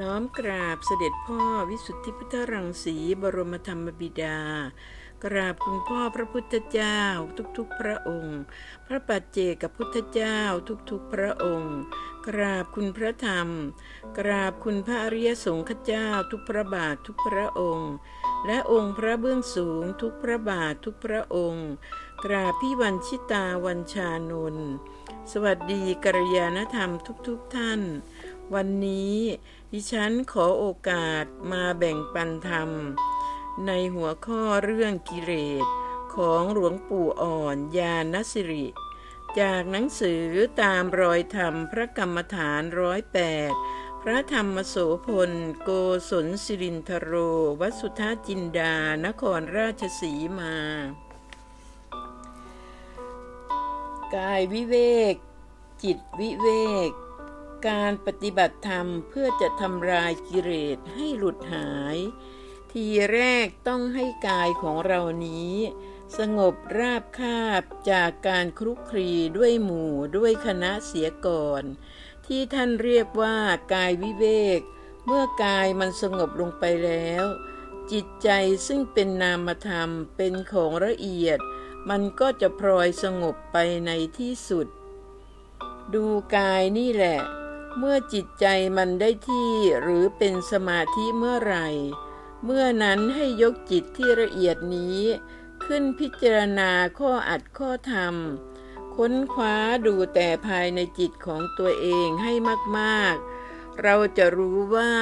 น้อมกราบเสด็จพ่อวิสุทธิพุทธรังสีบรมธรรมบิดา กราบคุณพ่อพระพุทธเจ้าทุกๆพระองค์ พระปัจเจกับพุทธเจ้าทุกๆพระองค์ กราบคุณพระธรรม กราบคุณพระอริยสงฆ์เจ้าทุกพระบาททุกพระองค์ และองค์พระเบื้องสูงทุกพระบาททุกพระองค์ กราบพี่วันชิตาวันชานนสวัสดีกัลยาณธรรมทุกๆทท่าน วันนี้ดิฉันขอโอกาสมาแบ่งปันธรรม ในหัวข้อเรื่องกิเลสของหลวงปู่อ่อนยานสิริ จากหนังสือตามรอยธรรมพระกรรมฐานร้อยแปดพระธรรมโสพล โกศลสิรินทโร วัสุทธาจินดา นครราชสีมา กายวิเวก จิตวิเวก การปฏิบัติธรรมเพื่อจะทำลายกิเลสให้หลุดหาย ทีแรกต้องให้กายของเรานี้ สงบราบคาบจากการคลุกคลีด้วยหมู่ด้วยคณะเสียก่อน ที่ท่านเรียกว่ากายวิเวก เมื่อกายมันสงบลงไปแล้ว จิตใจซึ่งเป็นนามธรรมเป็นของละเอียด มันก็จะพลอยสงบไปในที่สุดดูกายนี่แหละ เมื่อจิตใจมันได้ที่หรือเป็นสมาธิเมื่อไหร่ เมื่อนั้นให้ยกจิตที่ละเอียดนี้ ขึ้นพิจารณาข้ออัดข้อธรรม ค้นคว้าดูแต่ภายในจิตของตัวเองให้มากๆ เราจะรู้ว่า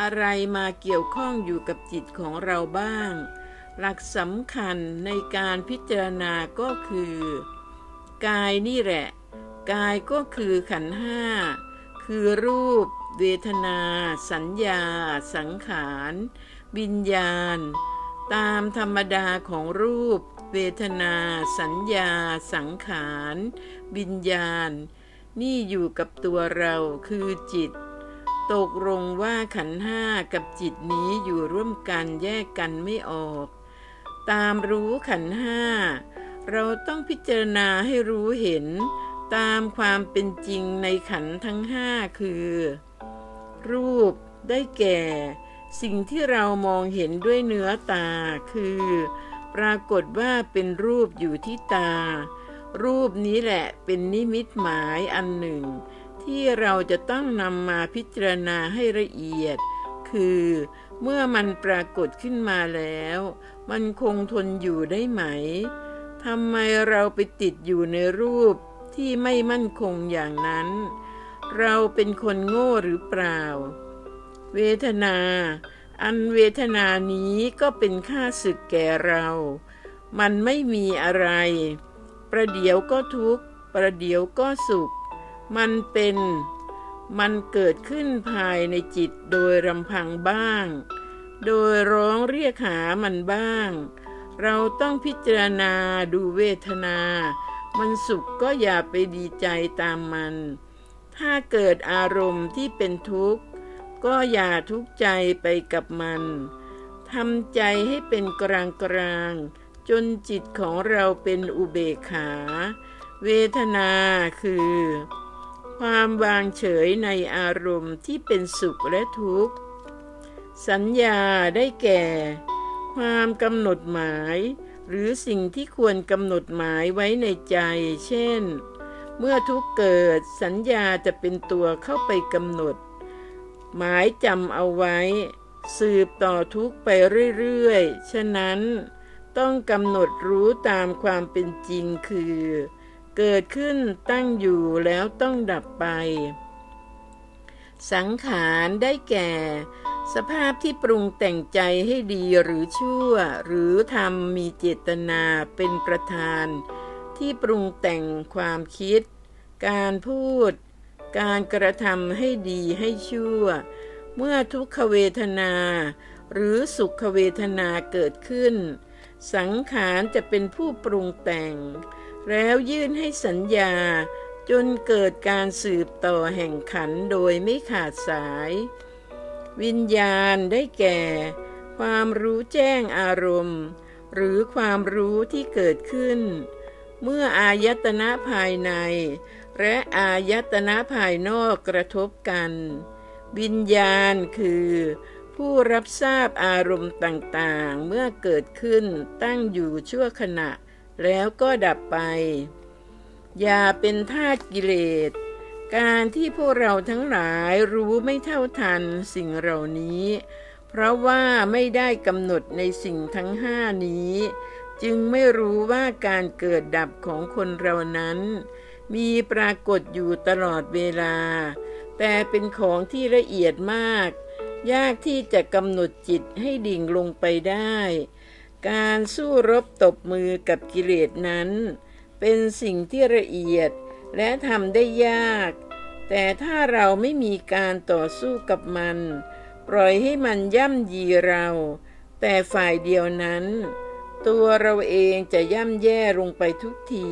อะไรมาเกี่ยวข้องอยู่กับจิตของเราบ้าง หลักสำคัญในการพิจารณาก็คือ กายนี่แหละ กายก็คือขันห้า คือรูป เวทนา สัญญา สังขารวิญญาณ ตามธรรมดาของรูป เวทนา สัญญา สังขารวิญญาณ นี่อยู่กับตัวเราคือจิต ตกลงว่าขันห้ากับจิตนี้อยู่ร่วมกันแยกกันไม่ออก ตามรู้ขันห้าเราต้องพิจารณาให้รู้เห็น ตามความเป็นจริงในขันทั้งห้าคือ รูปได้แก่ สิ่งที่เรามองเห็นด้วยเนื้อตาคือ ปรากฏว่าเป็นรูปอยู่ที่ตา รูปนี้แหละเป็นนิมิตหมายอันหนึ่ง ที่เราจะต้องนำมาพิจารณาให้ละเอียด คือเมื่อมันปรากฏขึ้นมาแล้ว มันคงทนอยู่ได้ไหมทำไมเราไปติดอยู่ในรูป ที่ไม่มั่นคงอย่างนั้น เราเป็นคนโง่หรือเปล่า เวทนา อันเวทนานี้ก็เป็นค่าศึกแก่เรา มันไม่มีอะไร ประเดี๋ยวก็ทุกข์ ประเดี๋ยวก็สุข มันเป็น มันเกิดขึ้นภายในจิตโดยรำพังบ้าง โดยร้องเรียกหามันบ้าง เราต้องพิจารณาดูเวทนา มันสุขก็อย่าไปดีใจตามมัน ถ้าเกิดอารมณ์ที่เป็นทุกข์ ก็อย่าทุกข์ใจไปกับมันทำใจให้เป็นกลางกลางๆจนจิตของเราเป็นอุเบกขา เวทนาคือ ความวางเฉยในอารมณ์ที่เป็นสุขและทุกข์ สัญญาได้แก่ ความกำหนดหมาย หรือสิ่งที่ควรกำหนดหมายไว้ในใจ เช่น เมื่อทุกเกิดสัญญาจะเป็นตัวเข้าไปกำหนด หมายจำเอาไว้ สืบต่อทุกไปเรื่อยๆ ฉะนั้นต้องกำหนดรู้ตามความเป็นจริงคือ เกิดขึ้นตั้งอยู่แล้วต้องดับไป สังขารได้แก่ สภาพที่ปรุงแต่งใจให้ดีหรือชั่ว หรือทำมีเจตนาเป็นประธาน ที่ปรุงแต่งความคิด การพูด การกระทำให้ดีให้ชั่ว เมื่อทุกขเวทนา หรือสุขเวทนาเกิดขึ้น สังขารจะเป็นผู้ปรุงแต่ง แล้วยื่นให้สัญญา จนเกิดการสืบต่อแห่งขันโดยไม่ขาดสาย วิญญาณได้แก่ ความรู้แจ้งอารมณ์ หรือความรู้ที่เกิดขึ้น เมื่ออายตนะภายใน และอายตนะภายนอกกระทบกัน วิญญาณคือ ผู้รับทราบอารมณ์ต่างๆ เมื่อเกิดขึ้นตั้งอยู่ชั่วขณะ แล้วก็ดับไป อย่าเป็นทาสกิเลส การที่พวกเราทั้งหลายรู้ไม่เท่าทันสิ่งเหล่านี้ เพราะว่าไม่ได้กำหนดในสิ่งทั้งห้านี้ จึงไม่รู้ว่าการเกิดดับของคนเรานั้น มีปรากฏอยู่ตลอดเวลา แต่เป็นของที่ละเอียดมาก ยากที่จะกำหนดจิตให้ดิ่งลงไปได้ การสู้รบตบมือกับกิเลสนั้น เป็นสิ่งที่ละเอียด และทำได้ยาก แต่ถ้าเราไม่มีการต่อสู้กับมัน ปล่อยให้มันย่ำยีเรา แต่ฝ่ายเดียวนั้น ตัวเราเองจะย่ำแย่ลงไปทุกที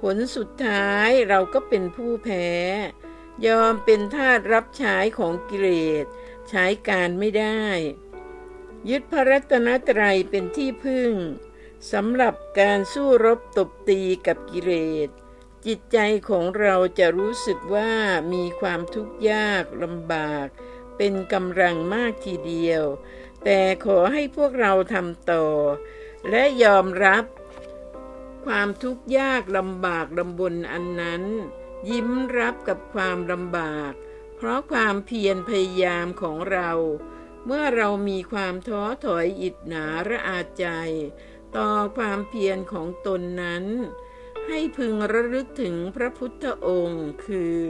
ผลสุดท้ายเราก็เป็นผู้แพ้ ยอมเป็นทาสรับใช้ของกิเลสใช้การไม่ได้ ยึดพระรัตนตรัยเป็นที่พึ่งสำหรับการสู้รบตบตีกับกิเลส จิตใจของเราจะรู้สึกว่ามีความทุกข์ยากลำบาก เป็นกำลังมากทีเดียว แต่ขอให้พวกเราทำต่อ และยอมรับความทุกข์ยากลำบากลำบนอันนั้น ยิ้มรับกับความลำบาก เพราะความเพียรพยายามของเรา เมื่อเรามีความท้อถอยอิดหนาระอาใจ ต่อความเพียรของตนนั้น ให้พึงระลึกถึงพระพุทธองค์ คือ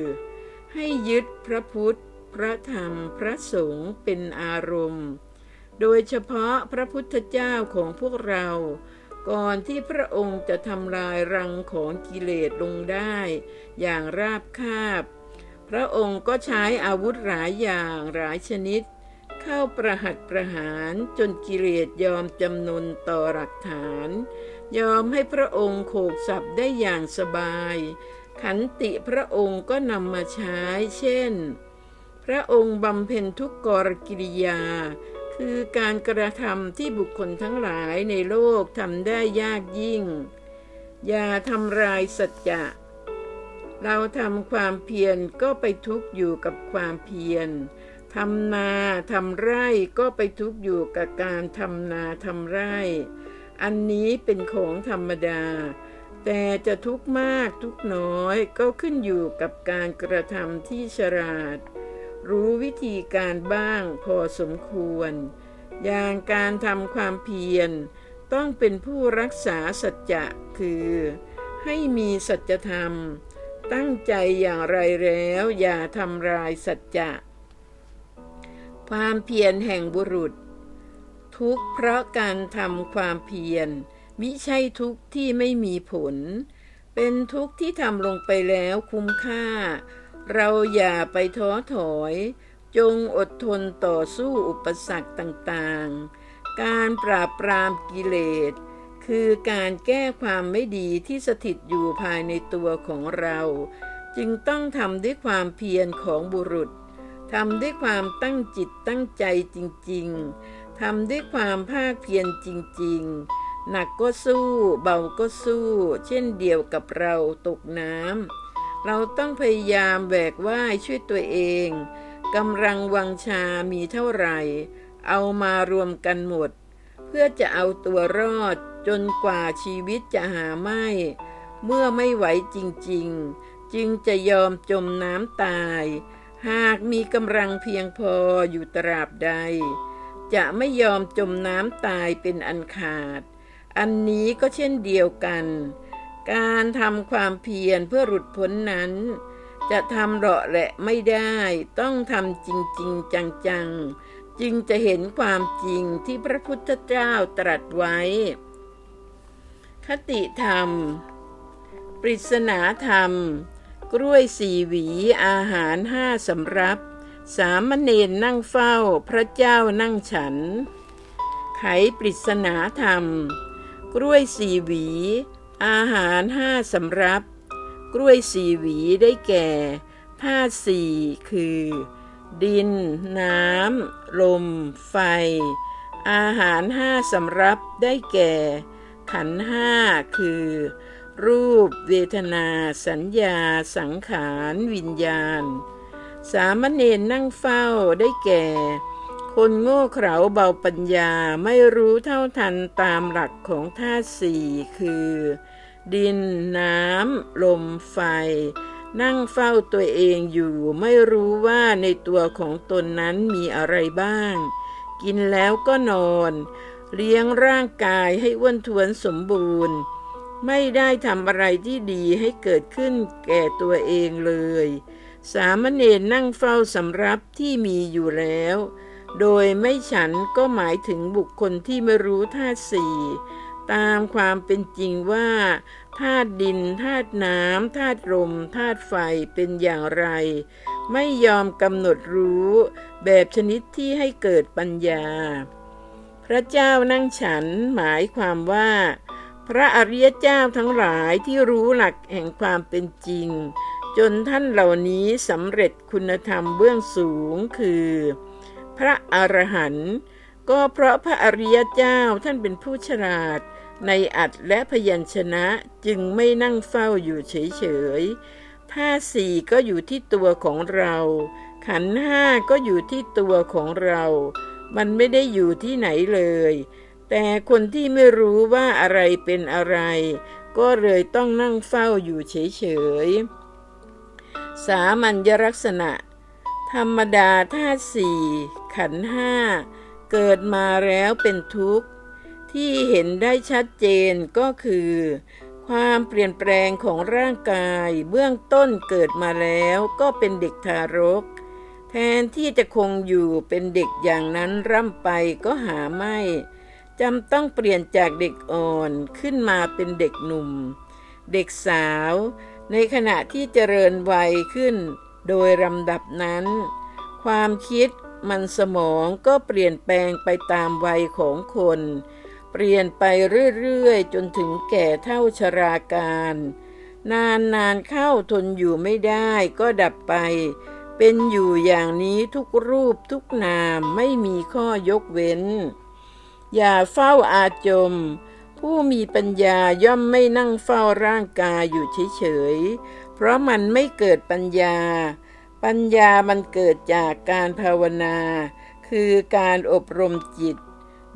ให้ยึดพระพุทธ พระธรรม พระสงฆ์เป็นอารมณ์ โดยเฉพาะพระพุทธเจ้าของพวกเรา ก่อนที่พระองค์จะทำลายรังของกิเลสลงได้ อย่างราบคาบ พระองค์ก็ใช้อาวุธหลายอย่างหลายชนิด เข้าประหัตประหารจนกิเลสยอมจำนนต่อหลักฐาน ยอมให้พระองค์โขกสับได้อย่างสบาย ขันติพระองค์ก็นำมาใช้ เช่น พระองค์บำเพ็ญทุกกรกิริยา คือการกระทำที่บุคคลทั้งหลายในโลกทำได้ยากยิ่ง อย่าทำลายสัจจะเราทำความเพียรก็ไปทุกอยู่กับความเพียรทำนาทำไร่ก็ไปทุกอยู่กับการทำนาทำไร่ อันนี้เป็นของธรรมดา แต่จะทุกข์มากทุกน้อยก็ขึ้นอยู่กับการกระทำที่ฉลาด รู้วิธีการบ้างพอสมควร อย่างการทำความเพียร ต้องเป็นผู้รักษาสัจจะคือ ให้มีสัจธรรม ตั้งใจอย่างไรแล้วอย่าทำลายสัจจะความเพียรแห่งบุรุษ ทุกข์เพราะการทำความเพียร มิใช่ทุกข์ที่ไม่มีผล เป็นทุกข์ที่ทำลงไปแล้วคุ้มค่า เราอย่าไปท้อถอย จงอดทนต่อสู้อุปสรรคต่างๆ การปราบปรามกิเลส คือการแก้ความไม่ดีที่สถิตอยู่ภายในตัวของเรา จึงต้องทำด้วยความเพียรของบุรุษทำด้วยความตั้งจิตตั้งใจจริง ๆ ทำด้วยความภาคเพียรจริง ๆ หนักก็สู้ เบาก็สู้ เช่นเดียวกับเราตกน้ำเราต้องพยายามแบกว่ายช่วยตัวเองกำลังวังชามีเท่าไหร่ เอามารวมกันหมด เพื่อจะเอาตัวรอดจนกว่าชีวิตจะหาไม่ เมื่อไม่ไหวจริง ๆ จึงจะยอมจมน้ำตาย หากมีกำลังเพียงพออยู่ตราบใด จะไม่ยอมจมน้ำตายเป็นอันขาด อันนี้ก็เช่นเดียวกัน การทำความเพียรเพื่อหลุดพ้นนั้น จะทำเหาะแหละไม่ได้ ต้องทำจริงๆ จังๆ จึงจะเห็นความจริงที่พระพุทธเจ้าตรัสไว้ คติธรรม ปริศนาธรรม กล้วยสี่หวีอาหารห้าสำรับ สามเณรนั่งเฝ้าพระเจ้านั่งฉัน ไขปริศนาธรรม กล้วยสี่หวี อาหารห้าสำรับ กล้วยสี่หวีได้แก่ธาตุสี่คือ ดิน น้ำ ลม ไฟ อาหารห้าสำรับได้แก่ ขันห้าคือ รูป เวทนา สัญญา สังขาร วิญญาณ สามเณรนั่งเฝ้าได้แก่ คนโง่เขลาเบาปัญญาไม่รู้เท่าทันตามหลักของธาตุสี่คือ ดินน้ำลมไฟ นั่งเฝ้าตัวเองอยู่ไม่รู้ว่าในตัวของตนนั้นมีอะไรบ้าง กินแล้วก็นอน เลี้ยงร่างกายให้อ้วนทวนสมบูรณ์ ไม่ได้ทำอะไรที่ดีให้เกิดขึ้นแก่ตัวเองเลย สามเณรนั่งเฝ้าสำรับที่มีอยู่แล้ว โดยไม่ฉันก็หมายถึงบุคคลที่ไม่รู้ธาตุสี่ตามความเป็นจริงว่าธาตุดินธาตุน้ำธาตุลมธาตุไฟเป็นอย่างไร ไม่ยอมกำหนดรู้ แบบชนิดที่ให้เกิดปัญญา พระเจ้านั่งฉันหมายความว่า พระอริยเจ้าทั้งหลายที่รู้หลักแห่งความเป็นจริง จนท่านเหล่านี้สำเร็จคุณธรรมเบื้องสูงคือ พระอรหันต์ก็เพราะพระอริยเจ้าท่านเป็นผู้ฉลาด ในอัดและพยัญชนะจึงไม่นั่งเฝ้าอยู่เฉยๆท่าสี่ก็อยู่ที่ตัวของเรา ขันห้าก็อยู่ที่ตัวของเรา มันไม่ได้อยู่ที่ไหนเลย แต่คนที่ไม่รู้ว่าอะไรเป็นอะไร ก็เลยต้องนั่งเฝ้าอยู่เฉยๆ สามัญลักษณะ ธรรมดาธาตุสี่ขันห้าเกิดมาแล้วเป็นทุกข์ ที่เห็นได้ชัดเจนก็คือ ความเปลี่ยนแปลงของร่างกายเบื้องต้นเกิดมาแล้วก็เป็นเด็กทารก แทนที่จะคงอยู่เป็นเด็กอย่างนั้นร่ำไปก็หาไม่จำต้องเปลี่ยนจากเด็กอ่อนขึ้นมาเป็นเด็กหนุ่ม เด็กสาว ในขณะที่เจริญวัยขึ้นโดยลำดับนั้น ความคิดมันสมองก็เปลี่ยนแปลงไปตามวัยของคน เปลี่ยนไปเรื่อยๆ จนถึงแก่เท่าชราการ นานๆเข้าทนอยู่ไม่ได้ก็ดับไป เป็นอยู่อย่างนี้ทุกรูปทุกนามไม่มีข้อยกเว้น อย่าเฝ้าอาจม ผู้มีปัญญาย่อมไม่นั่งเฝ้าร่างกายอยู่เฉยๆ เพราะมันไม่เกิดปัญญา ปัญญามันเกิดจากการภาวนา คือการอบรมจิต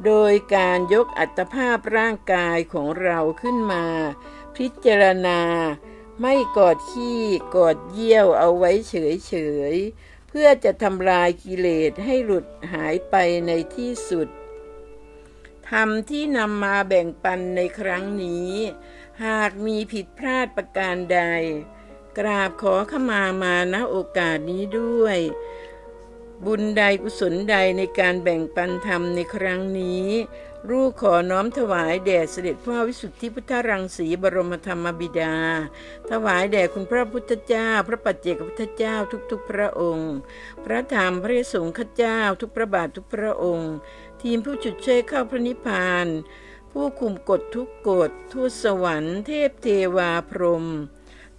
โดยการยกอัตภาพร่างกายของเราขึ้นมา พิจารณา ไม่กอดขี้กอดเยี่ยวเอาไว้เฉยๆ เพื่อจะทำลายกิเลสให้หลุดหายไปในที่สุด ธรรมที่นำมาแบ่งปันในครั้งนี้ หากมีผิดพลาดประการใด กราบขอขมามาณโอกาสนี้ด้วย บุญใดกุศลใดในการแบ่งปันธรรมในครั้งนี้ ลูกขอน้อมถวายแด่เสด็จพ่อวิสุทธิพุทธรังสีบรมธรรมบิดา ถวายแด่คุณพระพุทธเจ้า พระปัจเจกพุทธเจ้าทุกๆ พระองค์ พระธรรมพระสงฆ์ข้าเจ้าทุกพระบาททุกพระองค์ ทีมผู้จุดช่วยเข้าพระนิพพาน ผู้คุมกฎทุกกฎทูตสวรรค์เทพเทวาพรหม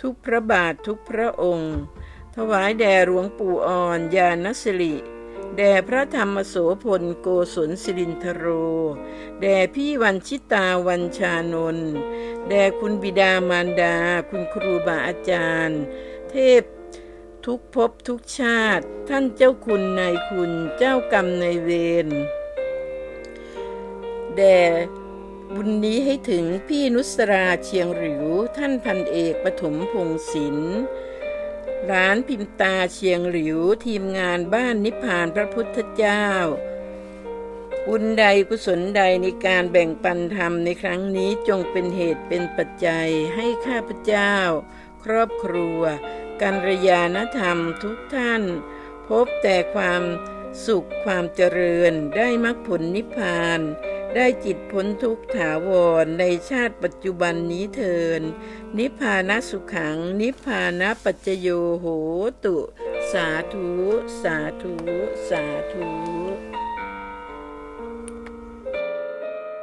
ทุกพระบาททุกพระองค์ ถวายแด่หลวงปู่อ่อนญาณสิริ แด่พระธรรมโสพลโกศลสิรินทโร แด่พี่วันชิตาวันชานนท์แด่คุณบิดามารดา คุณครูบาอาจารย์ เทพทุกภพทุกชาติ ท่านเจ้าคุณนายคุณเจ้ากรรมนายเวรแด่บุญนี้ให้ถึงพี่นุสราเชียงหริว ท่านพันเอกปฐมพงศิลป์ ร้านพิมตาเชียงหริวทีมงานบ้านนิพพานพระพุทธเจ้า บุญใดกุศลใดในการแบ่งปันธรรมในครั้งนี้จงเป็นเหตุเป็นปัจจัยให้ข้าพเจ้า ครอบครัวกัลยาณธรรมทุกท่าน พบแต่ความสุขความเจริญได้มรรคผลนิพพาน ได้จิตพ้นทุกข์ถาวรในชาติปัจจุบันนี้เทิน นิพพานะสุขัง นิพพานะปัจโยโหตุ สาธุ สาธุ สาธุ